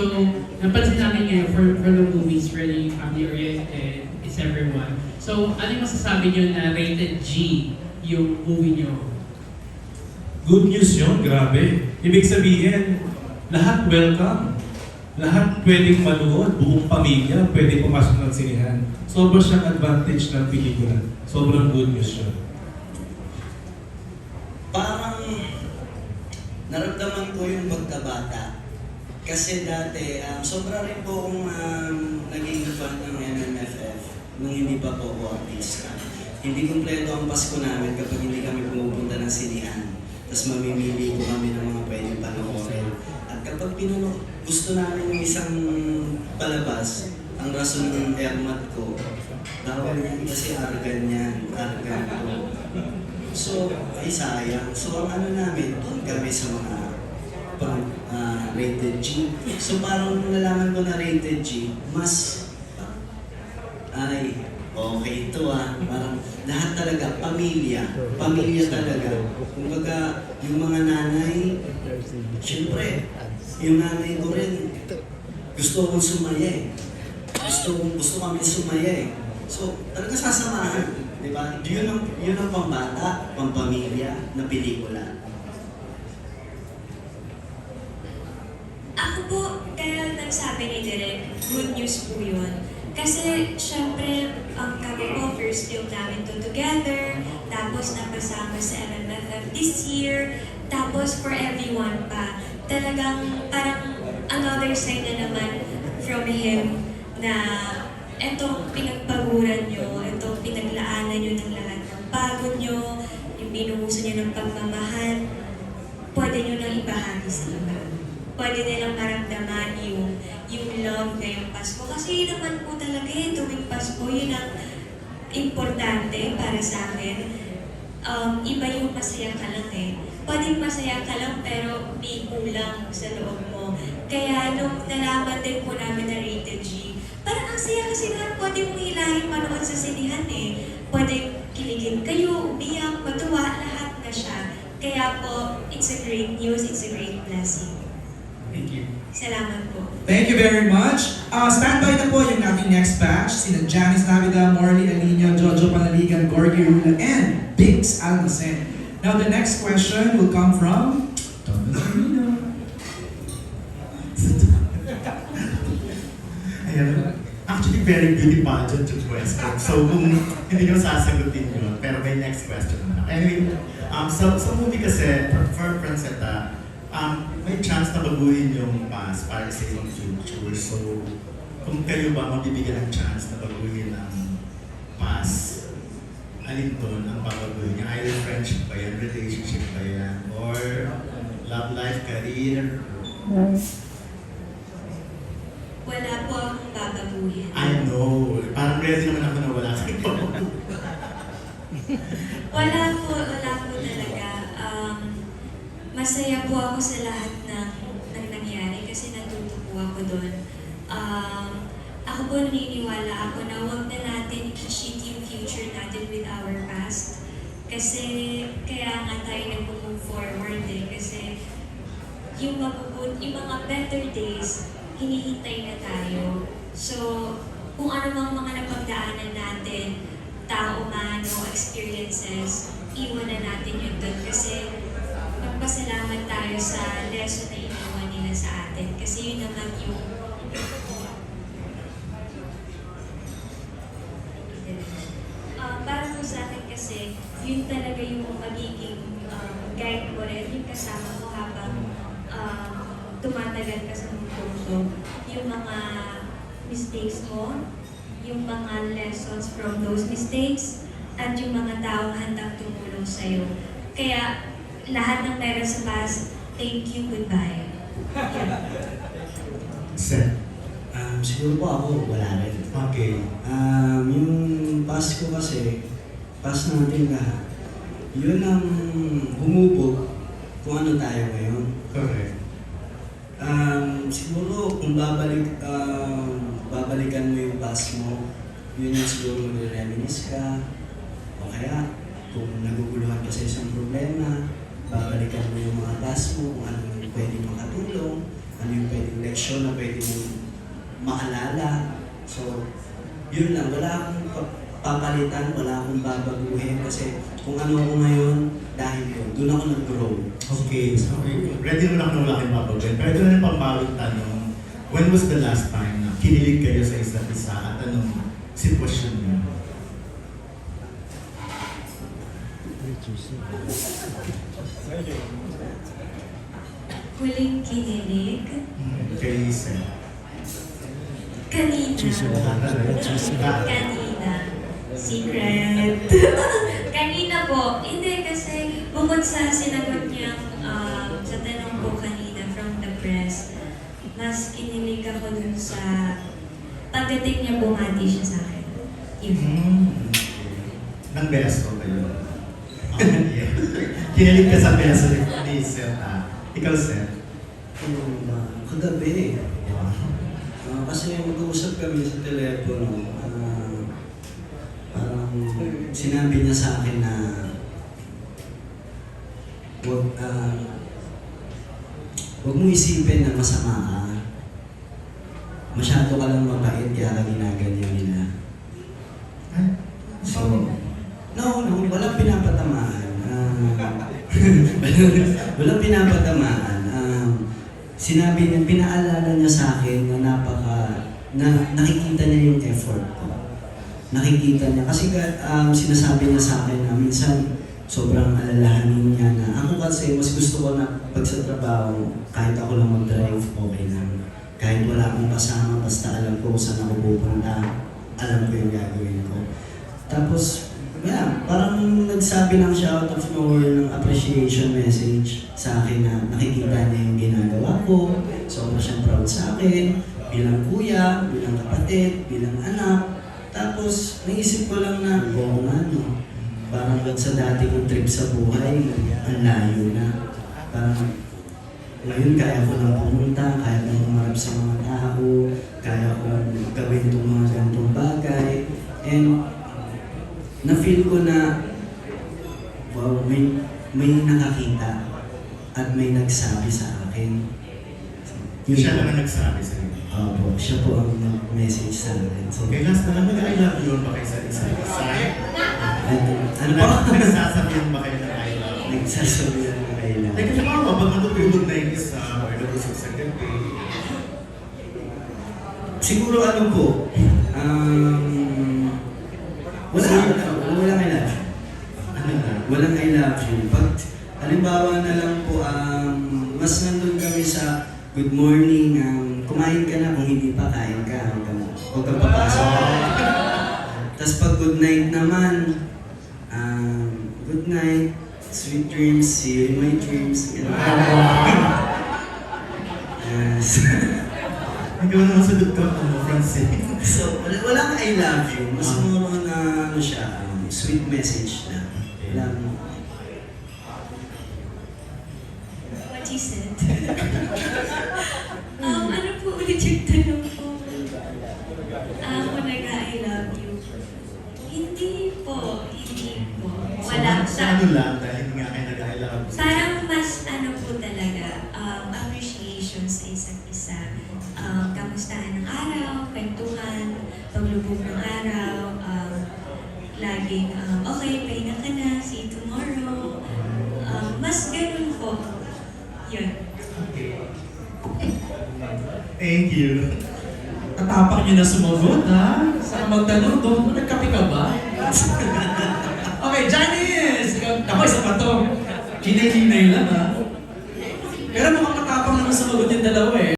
So, napansin namin ngayon for, for the movies really family oriented, it's everyone. So, ano yung masasabi nyo na rated G yung movie nyo? Good news yun, grabe. Ibig sabihin, lahat welcome. Lahat pwedeng manood, buong pamilya pwede pumasok ng sinihan. Sobrang siyang advantage ng pelikula. Sobrang good news yun. Parang naramdaman ko yung pagkabata. Kasi dati, um, sobra rin po akong um, naging fan ng MMFF nung hindi pa po ako artista. Hindi kumpleto ang Pasko namin kapag hindi kami pumupunta ng sinihan. Tapos mamimili po kami ng mga pwedeng panoorin. At kapag pinuno, gusto namin yung isang palabas, ang rason ng airmat ko, bawal yan kasi argan yan, argan ko. So, ay sayang. So, ang ano namin, doon kami sa mga pang rated G. So, parang nung nalaman ko na rated G, mas, ay, okay ito ah. Parang lahat talaga, pamilya. Pamilya talaga. Kumbaga, yung mga nanay, syempre, yung nanay ko rin, gusto kong sumaya eh. Gusto gusto kami sumaya eh. So, talaga sasamahan. Di ba? Yun ang, yun ang pambata, pampamilya na pelikula. Ako po, kaya nagsabi ni Direk, good news po yun. Kasi, syempre, ang kami po, first film namin to together, tapos napasama sa MMFF this year, tapos for everyone pa. Talagang parang another side na naman from him na etong pinagpaguran nyo, etong pinaglaanan nyo ng lahat ng pagod nyo, yung binuhusan nyo ng pagmamahal, pwede nyo nang ibahagi sa iba. Pwede nilang maramdaman yung, yung love ngayong Pasko. Kasi yun naman po talaga eh, tuwing Pasko, yun ang importante para sa akin. Um, iba yung masaya ka lang eh. Pwedeng masaya ka lang pero may kulang sa loob mo. Kaya nung nalaman din po namin na rated G, parang ang saya kasi nga pwede mong hilahin manood sa sinihan eh. Pwede kiligin kayo, umiyak, matuwa, lahat na siya. Kaya po, it's a great news, it's a great blessing. Thank you. Salamat po. Thank you very much. Uh, standby na po yung ating next batch. Sina Janice Navida, Morley Alina, Jojo Panaligan, Gorgie Rula, and Biggs Almacen. Now the next question will come from Thomas Marino. Ayan. Actually, very beauty pageant yung question. So, kung hindi nyo sasagutin yun, pero may next question na. Anyway, um, sa, sa movie kasi, for, for Francetta, um, may chance na baguhin yung past para sa ibang future. So, kung kayo ba mabibigyan ng chance na baguhin ang past, alin doon ang babaguhin niya? Either friendship ba yan, relationship ba yan, or love life, career, Wala po akong babaguhin. I know. Parang ready naman ako na wala sa ito. Wala po, wala po talaga. Um, masaya po ako sa lahat ng, ng nangyari kasi natuto po ako doon. Um, ako po naniniwala ako na huwag na natin i-cheat yung future natin with our past. Kasi kaya nga tayo nag-move forward eh. Kasi yung, mapupun, yung mga better days, hinihintay na tayo. So, kung ano mang mga napagdaanan natin, tao man o experiences, iwan na natin yun doon kasi magpasalamat tayo sa lesson na iniwan nila sa atin. Kasi yun naman yung Um, para po kasi, yun talaga yung magiging um, guide ko rin, yung kasama ko habang um, tumatagal ka sa mundo. Yung mga mistakes mo, yung mga lessons from those mistakes, at yung mga taong handang tumulong sa'yo. Kaya lahat ng meron sa past, thank you, goodbye. Set. Um, siguro po ako, wala rin. Okay. Um, yung Pasko kasi, Pasko natin lahat, yun ang humubog kung ano tayo ngayon. Correct. Um, siguro kung babalik, um, babalikan mo yung past mo, yun yung siguro magre-reminisce ka. O kaya, kung naguguluhan ka sa isang problema, babalikan mo yung mga past mo, kung ano yung pwede makatulong. ano yung pwedeng leksyon na pwede mong maalala. So, yun lang. Wala akong pa- papalitan, wala akong babaguhin kasi kung ano ako ngayon, dahil yun, doon ako nag-grow. Okay, so ready naman ako na wala kayong babagay. Pero ito na yung pambawang tanong. When was the last time na kinilig kayo sa isa't isa at anong sitwasyon niyo? Huling kinilig. Seth. Kanina. Kanina. Secret. kanina po. Hindi kasi bukod sa sinagot niyang um, sa tanong ko kanina from the press, mas kinilig ako dun sa pagdating niya bumati siya sa akin. Yun. Hmm. Nang beso kayo. Ah, yeah. Kinilig ka sa beso ni Seth. ah. Ikaw, Seth. Ano ba? Kagabi. Ah, kasi mag-uusap kami sa telepono. ah, parang sinabi niya sa akin na wag, ah, wag mo isipin na masama ka. Masyado ka lang mabait kaya ka ginaganyan walang pinapatamaan. Um, sinabi niya, pinaalala niya sa akin na napaka, na nakikita niya yung effort ko. Nakikita niya. Kasi um, sinasabi niya sa akin na minsan sobrang alalahanin niya na ako kasi mas gusto ko na pag sa trabaho, kahit ako lang mag-drive, okay lang. Kahit wala akong kasama, basta alam ko kung saan ako pupunta, alam ko yung gagawin ko. Tapos, yeah, parang nagsabi lang siya out of nowhere ng appreciation message sa akin na nakikita niya yung ginagawa ko. Sobra siyang proud sa akin, bilang kuya, bilang kapatid, bilang anak. Tapos, naisip ko lang na, oo nga no, parang sa dati kong trip sa buhay, ang layo na. Parang, ngayon kaya ko lang pumunta, kaya ko umarap sa mga tao, kaya ko gawin itong mga ganitong bagay. And na-feel ko na, wow, may, may nakakita at may nagsabi sa akin. Yun siya po. naman nagsabi sa iyo. Opo, siya po ang nag-message sa akin. So, Okay, last na lang, mag-I love you ba kayo sa isa isa? ano, ano po? Nagsasabihan ba kayo ng I love you? Nagsasabihan ko kayo lang. Like, kung ako, pag matutulog na yung isa, or nabusog sa gabi, Siguro ano po, um, wala, wala, walang I love you. ano na? Walang I love you. Pag, halimbawa na lang po, um, mas nandun kami sa good morning, um, kumain ka na, kung hindi pa, kain ka, huwag kang, papasok. Tapos pag good night naman, um, good night, sweet dreams, see you in my dreams. Ganun. Yes. Ikaw naman sagot ko, ano, Francine? So, wala, walang I love you. Mas more on na ano siya, um, sweet message na. Walang, What he said. um, ano po ulit yung tanong ko? Ah, kung nag-I love you. Hindi po, hindi po. Wala. Sa, sa ano lang, paglubog ng araw, um, laging, um, okay, pahinga ka na, see tomorrow. Um, mas ganun po. Yun. Thank you. Tatapang niyo na sumagot, ha? Saan magtanong doon? Nagkape ka ba? okay, Janice! Ikaw, ako, isa pa to. Hinay-hinay lang, ha? Pero mukhang matapang naman sumagot yung dalawa, eh.